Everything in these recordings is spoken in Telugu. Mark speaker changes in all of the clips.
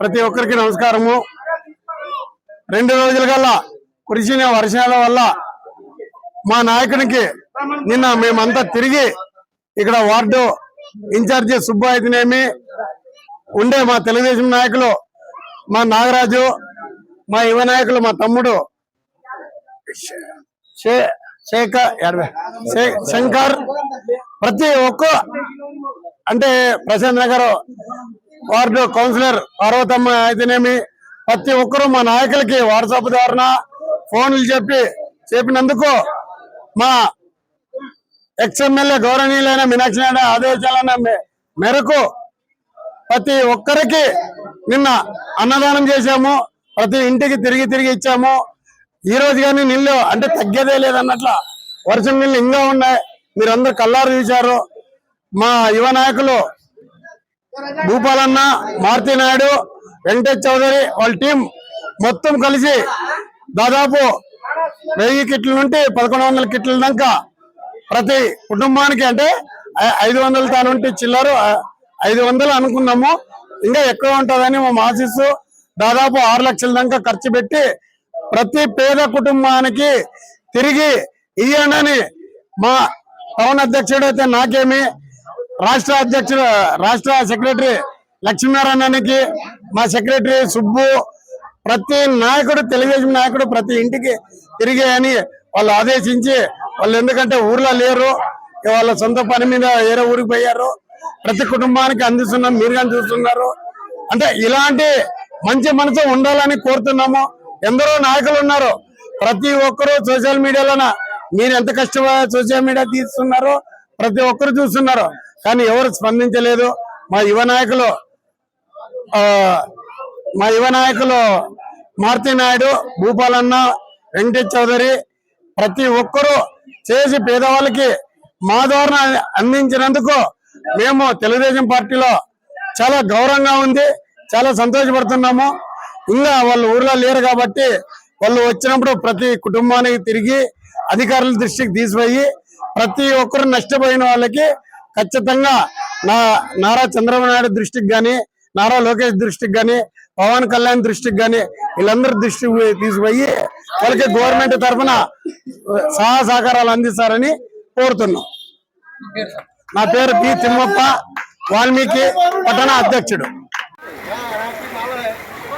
Speaker 1: ప్రతి ఒక్కరికి నమస్కారము. రెండు రోజుల కల్లా కురిసిన వర్షాల వల్ల మా నాయకునికి నిన్న మేమంతా తిరిగి ఇక్కడ వార్డు ఇన్ఛార్జి సుబ్బు ఉండే మా తెలుగుదేశం నాయకులు మా నాగరాజు మా యువ నాయకులు మా తమ్ముడు శేఖర్ శే- శంకర్ ప్రతి ఒక్క అంటే ప్రశాంత్ నగర్ వార్డు కౌన్సిలర్ పార్వతమ్మ అయితేనేమి ప్రతి ఒక్కరూ మా నాయకులకి వాట్సాప్ ద్వారా ఫోన్లు చెప్పి చెప్పినందుకు మా ఎక్స్ఎమ్మెల్యే గౌరవనీయులైన మీనాక్షి నాయుడు ఆదేశాలైన మేరకు ప్రతి ఒక్కరికి నిన్న అన్నదానం చేశాము ప్రతి ఇంటికి తిరిగి తిరిగి ఇచ్చాము. ఈ రోజు కానీ నీళ్ళు అంటే తగ్గేదే లేదన్నట్ల వర్షం నీళ్ళు ఇంకా ఉన్నాయి. మీరందరూ కల్లారు చూశారు. మా యువ నాయకులు భూపాలన్న మారుతి నాయుడు వెంకటేష్ చౌదరి వాళ్ళ టీం మొత్తం కలిసి దాదాపు వెయ్యి కిట్ల నుండి పదకొండు వందల కిట్ల దాకా ప్రతి కుటుంబానికి అంటే ఐదు వందల తానుంటి చిల్లరు ఐదు వందలు అనుకున్నాము. ఇంకా ఎక్కువ ఉంటుందని మేము ఆశిస్తూ దాదాపు ఆరు లక్షల దాకా ఖర్చు పెట్టి ప్రతి పేద కుటుంబానికి తిరిగి ఇయ్యండి మా పవన్ అధ్యక్షుడు అయితే నాకేమి రాష్ట్ర అధ్యక్షుడు రాష్ట్ర సెక్రటరీ లక్ష్మీనారాయణకి మా సెక్రటరీ సుబ్బు ప్రతి నాయకుడు తెలుగుదేశం నాయకుడు ప్రతి ఇంటికి తిరిగి అని వాళ్ళు ఆదేశించి వాళ్ళు ఎందుకంటే ఊర్లో లేరు వాళ్ళ సొంత పని మీద వేరే ఊరికి పోయారు ప్రతి కుటుంబానికి అందిస్తున్నాం మీరు కానీ చూస్తున్నారు. అంటే ఇలాంటి మంచి మనసు ఉండాలని కోరుతున్నాము. ఎందరో నాయకులు ఉన్నారు. ప్రతి ఒక్కరూ సోషల్ మీడియాలోన మీరు ఎంత కష్టపడ సోషల్ మీడియా తీస్తున్నారో ప్రతి ఒక్కరు చూస్తున్నారు. కానీ ఎవరు స్పందించలేదు. మా యువ నాయకులు మా యువ నాయకులు మారుతి నాయుడు భూపాలన్న వెంకటేష్ చౌదరి ప్రతి ఒక్కరూ చేసి పేదవాళ్ళకి మా ద్వారా అందించినందుకు మేము తెలుగుదేశం పార్టీలో చాలా గౌరవంగా ఉంది. చాలా సంతోషపడుతున్నాము. ఇంకా వాళ్ళు ఊర్లో లేరు కాబట్టి వాళ్ళు వచ్చినప్పుడు ప్రతి కుటుంబానికి తిరిగి అధికారుల దృష్టికి తీసిపోయి ప్రతి ఒక్కరు నష్టపోయిన వాళ్ళకి ఖచ్చితంగా నా నారా చంద్రబాబు నాయుడు దృష్టికి కానీ నారా లోకేష్ దృష్టికి కానీ పవన్ కళ్యాణ్ దృష్టికి కానీ వీళ్ళందరి దృష్టికి పోయి- తీసుకుపోయి వాళ్ళకి గవర్నమెంట్ తరఫున సహాయ సహకారాలు అందిస్తారని కోరుతున్నాం. నా పేరు పి తిమ్మప్ప వాల్మీకి పట్టణ అధ్యక్షుడు.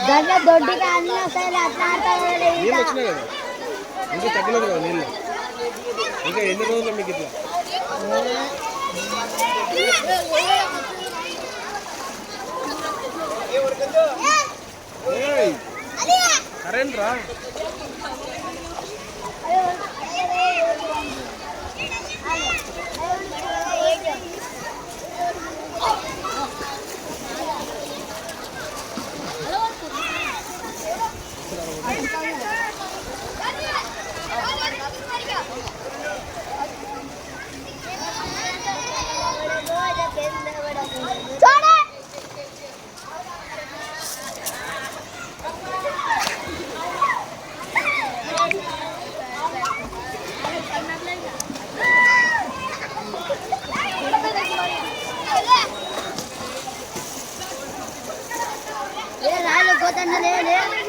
Speaker 2: దాంట్లో దొడ్డిగా అన్ని వస్తాయి అట్లా ఆడతాడు
Speaker 3: నీళ్ళు వచ్చినాయి కదా ఇంకా తగ్గలేదు కదా నీళ్ళు ఇంకా ఎన్ని రోజులు మీకు ఇట్లా ఏయ్, కరెంట్ రా
Speaker 2: Tenda.